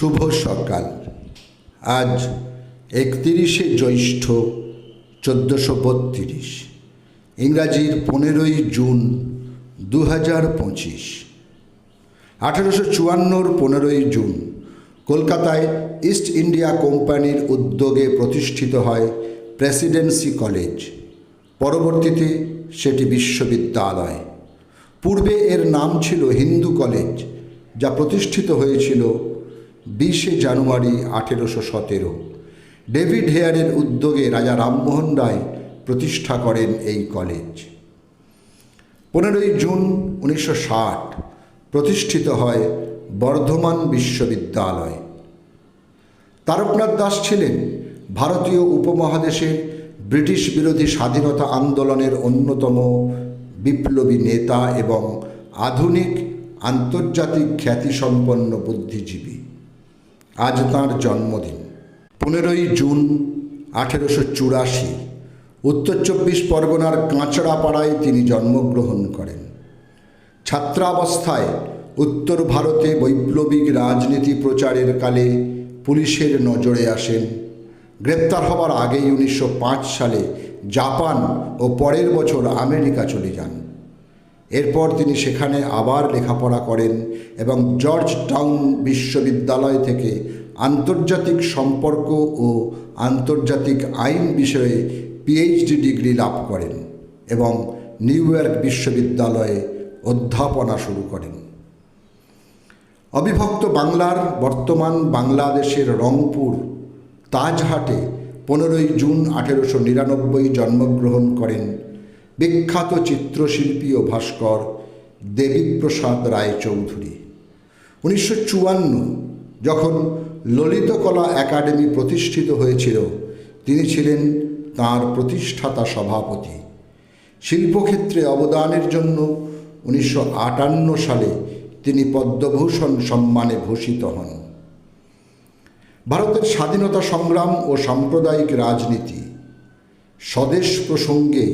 শুভ সকাল। আজ একতিরিশে জ্যৈষ্ঠ চোদ্দোশো বত্রিশ। ইংরাজির পনেরোই জুন দু হাজার পঁচিশ। আঠেরোশো চুয়ান্নর পনেরোই জুন কলকাতায় ইস্ট ইন্ডিয়া কোম্পানির উদ্যোগে প্রতিষ্ঠিত হয় প্রেসিডেন্সি কলেজ। পরবর্তীতে সেটি বিশ্ববিদ্যালয়। পূর্বে এর নাম ছিল হিন্দু কলেজ, যা প্রতিষ্ঠিত হয়েছিল বিশে জানুয়ারি আঠেরোশো সতেরো। ডেভিড হেয়ারের উদ্যোগে রাজা রামমোহন রায় প্রতিষ্ঠা করেন এই কলেজ। পনেরোই জুন উনিশশো ষাট প্রতিষ্ঠিত হয় বর্ধমান বিশ্ববিদ্যালয়। তারকনাথ দাস ছিলেন ভারতীয় উপমহাদেশে ব্রিটিশ বিরোধী স্বাধীনতা আন্দোলনের অন্যতম বিপ্লবী নেতা এবং আধুনিক আন্তর্জাতিক খ্যাতিসম্পন্ন বুদ্ধিজীবী। আজ তাঁর জন্মদিন। পনেরোই জুন আঠেরোশো চুরাশি, উত্তর চব্বিশ পরগনার কাঁচড়াপাড়ায় তিনি জন্মগ্রহণ করেন। ছাত্রাবস্থায় উত্তর ভারতে বৈপ্লবিক রাজনীতি প্রচারের কালে পুলিশের নজরে আসেন। গ্রেপ্তার হবার আগেই উনিশশো পাঁচ সালে জাপান ও পরের বছর আমেরিকা চলে যান। এরপর তিনি সেখানে আবার লেখাপড়া করেন এবং জর্জ টাউন বিশ্ববিদ্যালয় থেকে আন্তর্জাতিক সম্পর্ক ও আন্তর্জাতিক আইন বিষয়ে পিএইচডি ডিগ্রি লাভ করেন এবং নিউ ইয়র্ক বিশ্ববিদ্যালয়ে অধ্যাপনা শুরু করেন। অবিভক্ত বাংলার বর্তমান বাংলাদেশের রংপুর তাজহাটে পনেরোই জুন আঠেরোশো নিরানব্বই জন্মগ্রহণ করেন বিখ্যাত চিত্রশিল্পী ও ভাস্কর দেবীপ্রসাদ রায়চৌধুরী। উনিশশো চুয়ান্ন, যখন ললিতকলা একাডেমি প্রতিষ্ঠিত হয়েছিল, তিনি ছিলেন তার প্রতিষ্ঠাতা সভাপতি। শিল্পক্ষেত্রে অবদানের জন্য উনিশশো আটান্ন সালে তিনি পদ্মভূষণ সম্মানে ভূষিত হন। ভারতের স্বাধীনতা সংগ্রাম ও সাম্প্রদায়িক রাজনীতি, স্বদেশ প্রসঙ্গে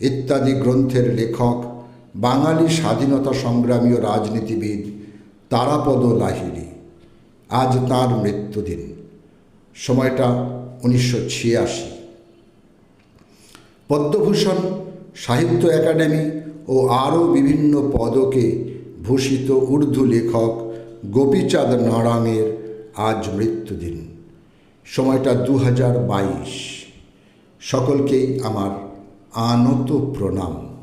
ইত্যাদি গ্রন্থের লেখক, বাঙালি স্বাধীনতা সংগ্রামী ও রাজনীতিবিদ তারাপদ লাহিড়ী। আজ তাঁর মৃত্যুদিন। সময়টা উনিশশো ছিয়াশি। পদ্মভূষণ, সাহিত্য একাডেমি ও আরও বিভিন্ন পদকে ভূষিত উর্দু লেখক গোপীচাঁদ নারাঙের আজ মৃত্যুদিন। সময়টা দু হাজার বাইশ। সকলকেই আমার আনত প্রণাম